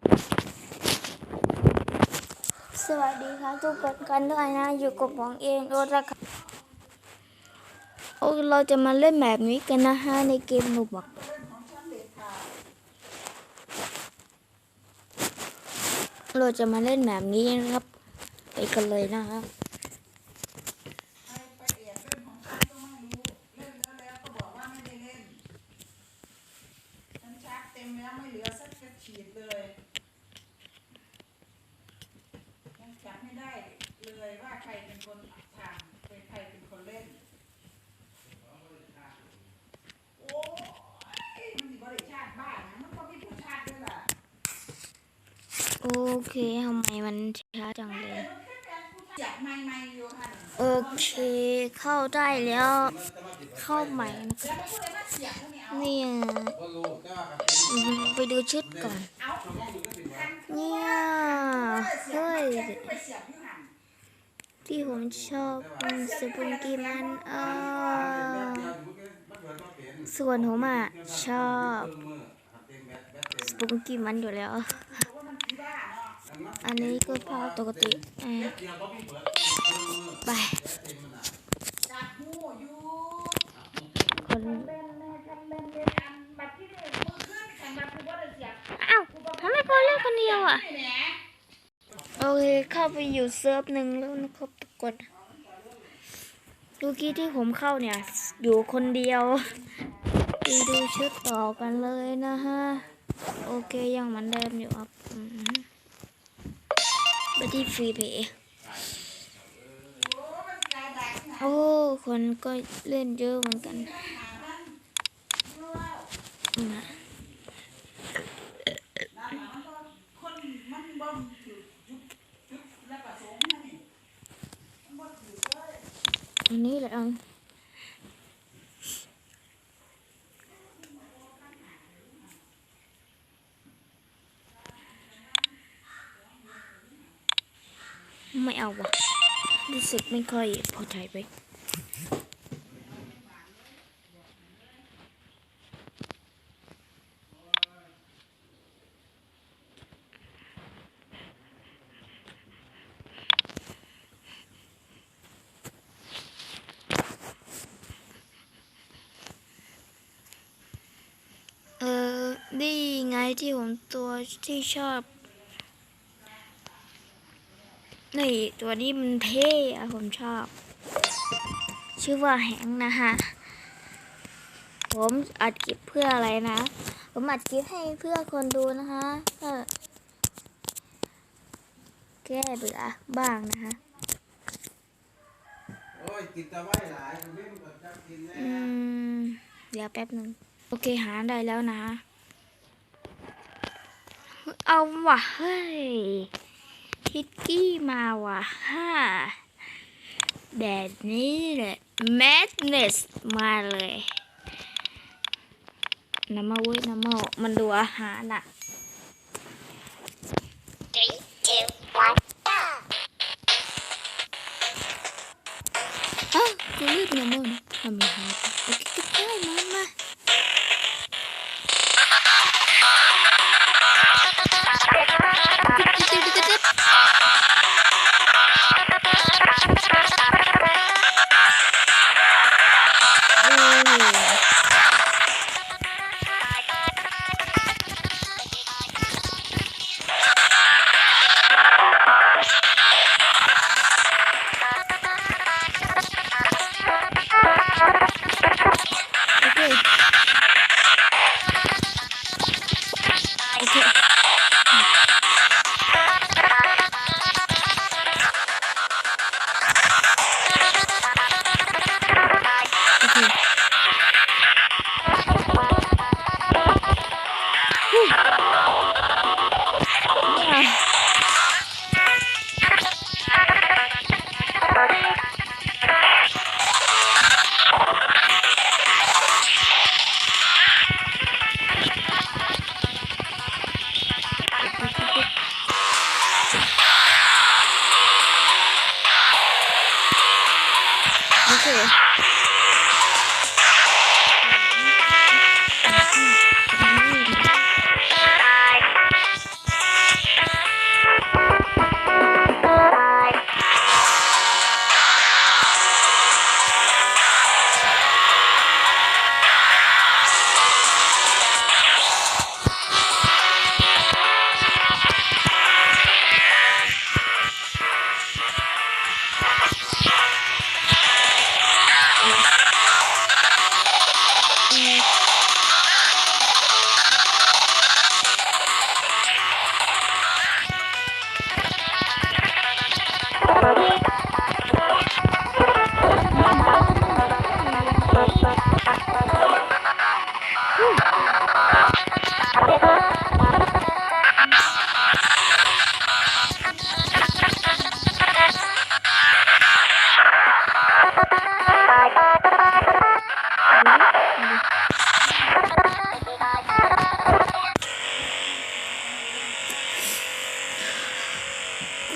สวัสดีครับทุกคนกันด้วยนะ อยู่กับผมเองโอระครับโอ้เราจะมาเล่นแบบนี้กันนะฮะ ในเกมหนุบอกเราจะมาเล่นแบบนี้นะครับ ไปกันเลยนะครับ ไปแอบเล่นของฉันก็ไม่รู้ เล่นแล้วแล้วก็บอกว่าไม่ได้เล่น ฉันชักเต็มแล้วไม่เหลือสักกระฉีดเลยยังจำไม่ได้เลยว่าใครเป็นคนทำเป็นใครเป็นคนเล่น โอ้ยมันสิบริชาติบ้านนะมันก็มีผู้ชาติด้วยล่ะ โอ เคทำไมมันช้าจังเลย โอเคเข้าได้แล้ว เข้าใหม่นะครับแล้วพูดเลยว่าเสียบพวกนี้เอานี่อืมไปดูชุดก่อน เนี่ยเฮ้ยที่ผมชอบเป็นสปุนกี้มันเออส่วนผมอะชอบสปุนกี้มันอยู่แล้ว อันนี้ก็พอปกติอะไปจับหูอยู่คนเล่นเล่นกันเล่นเล่นอันบัดที่นี่มือขึ้นขันบัดคือว่าได้เสียบอ้าวทำไมพอเล่นคนเดียวอะนี่แหมโอเค เข้าไปอยู่เซิร์ฟหนึ่งแล้วนะครับทุกคนเมื่อกี้ที่ผมเข้าเนี่ย อยู่คนเดียวไปดูชุดต่อกันเลยนะฮะ โอเคยังเหมือนเดิมอยู่ครับอืม ไปที่ฟรีเพย์โอ้ คนก็เล่นเยอะเหมือนกันนะอันนี้แหละ เอาวะรู้สึกไม่ค่อยพอใจไปเออนี่ไงที่ผมตัวที่ชอบ นี่ตัวนี้มันเท่อะผมชอบ ชื่อว่าแหงนะฮะ ผมอัดคลิปเพื่ออะไรนะ ผมอัดคลิปให้เพื่อคนดูนะคะเพื่อแก้เบื่อบ้างนะคะโอ้ยกินตะไว้หลายมันไม่หมดจักกินแน่อืมเดี๋ยวแป๊บหนึ่งโอเคหาได้แล้วนะ เอาว่ะเฮ้ย คิดกี้มาว่ะฮ่าแบบนี้แหละ madness มาเลยน้ำมาเว้ยน้ำมามันดูอาหารอะอ้าวกูเลือกน้ำมันทำไมหาโอเคก็ได้มามา โอ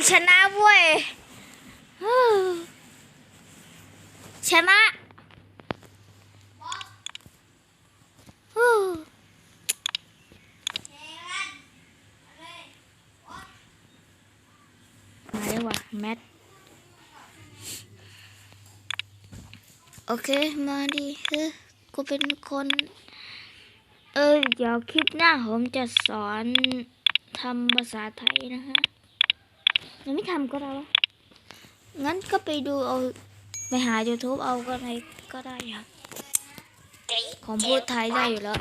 ชนะเว้ยฮู้ชนะฮู้มาแล้วว่ะแมทโอเค มาดิเฮ้ยกูเป็นคน เออเดี๋ยวคลิปหน้าผมจะสอนทำภาษาไทยนะฮะ ยังไม่ทำก็ได้วะงั้นก็ไปดูเอาไปหา YouTube เอาก็ได้ก็ได้ครับผมพูดไทยได้อยู่แล้ว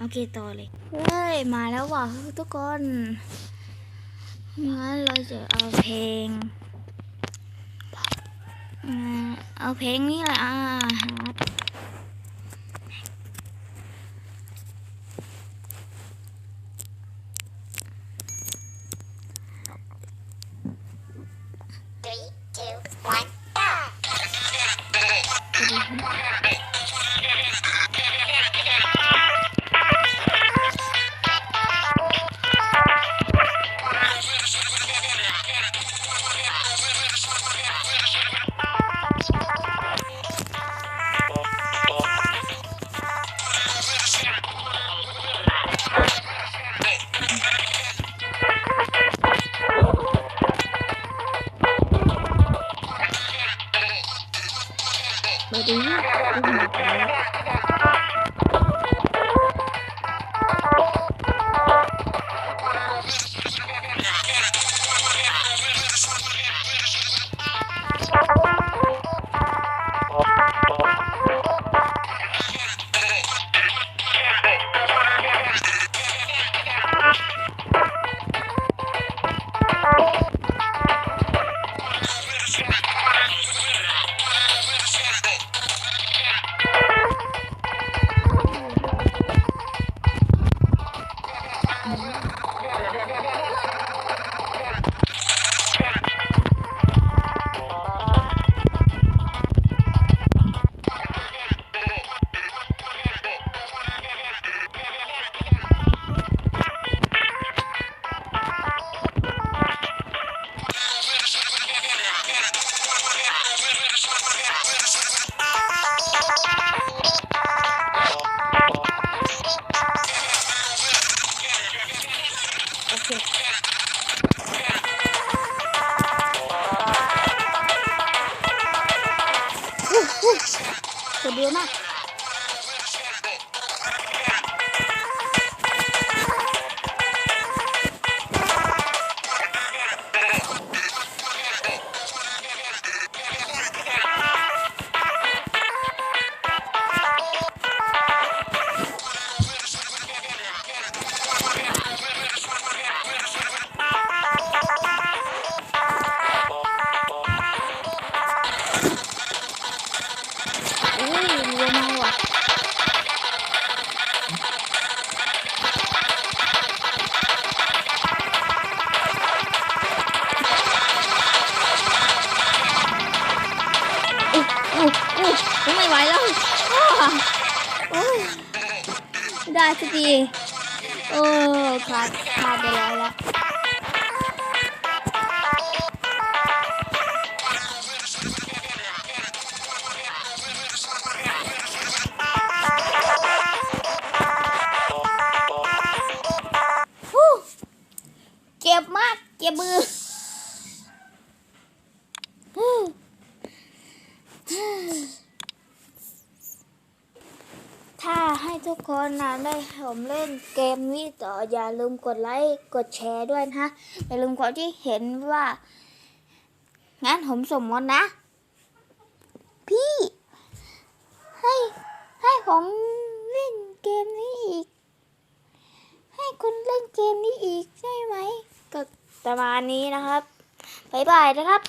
โอเคต่อเลยเฮ้ยมาแล้วว่ะทุกคนงั้นเราจะเอาเพลงเอาเพลงนี้แหละอ่าหา ได้สั ให้ทุกคนนะได้ผมเล่นเกมนี้ต่ออย่าลืมกดไลค์กดแชร์ด้วยนะอย่าลืมกดที่เห็นว่า งั้นผมสมมตินะ พี่ ให้ให้ผมเล่นเกมนี้อีก ให้คุณเล่นเกมนี้อีกใช่ไหมก็ประมาณนี้นะครับบ๊ายบายนะครับ